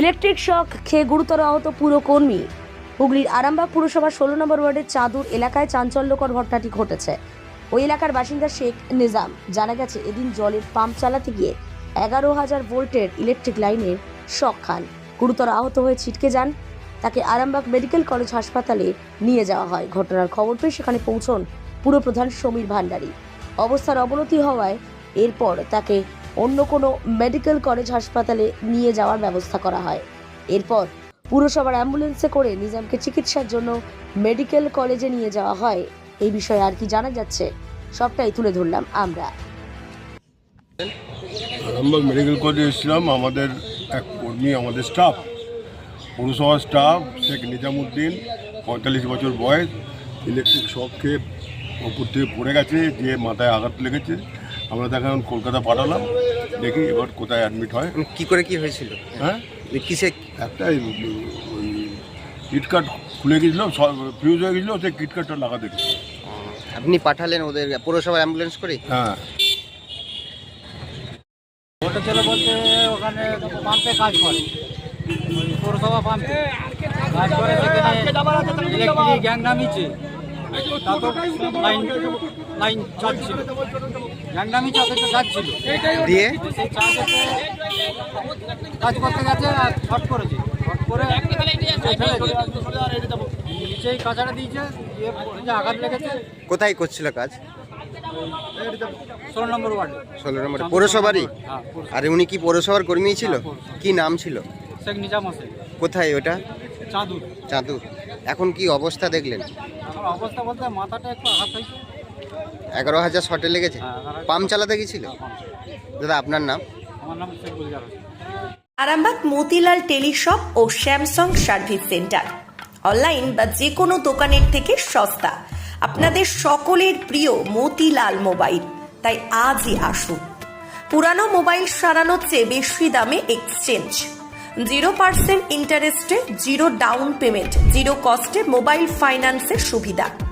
Electric shock খেয়ে গুরুতর আহত পুরকর্মী হুগলির আরামবাগ পুরসভা ষোলো নম্বর ওয়ার্ডের চাঁদুর এলাকায় চাঞ্চল্যকর ঘটনাটি ঘটেছে। ওই এলাকার বাসিন্দা শেখ নিজাম জানা গেছে এদিন জলের পাম্প চালাতে গিয়ে এগারো হাজার ভোল্টের ইলেকট্রিক লাইনের শক খান। গুরুতর আহত হয়ে ছিটকে যান। তাকে আরামবাগ মেডিকেল কলেজ হাসপাতালে নিয়ে যাওয়া হয়। ঘটনার খবর পেয়ে সেখানে পৌঁছন পুরপ্রধান সমীর ভান্ডারী। অবস্থার অবনতি হওয়ায় এরপর তাকে অন্য কোনো মেডিকেল কলেজ হাসপাতালে নিয়ে যাওয়ার ব্যবস্থা করা হয়। এরপর পুরসভার অ্যাম্বুলেন্সে করে নিজামকে চিকিৎসার জন্য মেডিকেল কলেজে নিয়ে যাওয়া হয়। এই বিষয়ে আর কি জানা যাচ্ছে, সবটাই তুলে ধরলাম আমরা। আরামবাগ মেডিকেল কলেজে এসেছিলাম, আমাদের এক কর্মী, আমাদের স্টাফ, পৌরসভার স্টাফ, শেখ নিজামুদ্দিন, পঁয়তাল্লিশ বছর বয়স, ইলেকট্রিক শক খেয়ে ওপর থেকে পড়ে গেছে, যে মাথায় আঘাত লেগেছে। আমরা তাকে এখন কলকাতা পাঠালাম দেখি এবার কোথায় অ্যাডমিট হয়। কি করে কি হয়েছিল? হ্যাঁ? কিসে? একটা ওই কিটকাট খুলে গেছিল ফিউজ হয়ে গেছিল সেই কিটকাটটা লাগাতে। আপনি পাঠালেন ওদের পৌরসভার অ্যাম্বুলেন্স করে? হ্যাঁ। ওটা ছিল বলতে ওখানে পাম্পে কাজ করে। পৌরসভা পাম্পে কাজ করে সেখানে ইলেকট্রিক গ্যাং নামিয়েছে লাইন লাইন গ্যাং নামিয়েছে অথচ যাচ্ছিল। দিয়ে? কাজ করতে গেছে আর শর্ট করেছে। শর্ট করে নিচেই কাঁচাটা দিয়েছে দিয়ে আঘাত লেগেছে। কোথায় করছিল কাজ? ষোলো নম্বর ওয়ার্ডে। ষোলো নম্বর। পৌরসভারই? হ্যাঁ। আর উনি কি পৌরসভার কর্মী ছিল? কি নাম ছিল? শেখ নিজাম হোসেন। কোথায় ওটা? চাঁদুর। চাঁদুর। এখন কি অবস্থা দেখলেন? অবস্থা বলতে মাথাটা একটু আঘাত হয়েছে। এগারো হাজার শটে লেগেছে? হ্যাঁ, পাম্প চালাতে গেছিল? দাদা আপনার নাম? আমার আরামবাগ মতিলাল টেলিশপ ও স্যামসাং সার্ভিস সেন্টার। অনলাইন বা যে কোনো দোকানের থেকে সস্তা। আপনাদের সকলের প্রিয় মতিলাল মোবাইল। তাই আজই আসুন। পুরানো মোবাইল সারানোর চেয়ে বেশি দামে এক্সচেঞ্জ। জিরো পার্সেন্ট ইন্টারেস্টে জিরো ডাউন পেমেন্ট জিরো কস্টে মোবাইল ফাইন্যান্সের সুবিধা।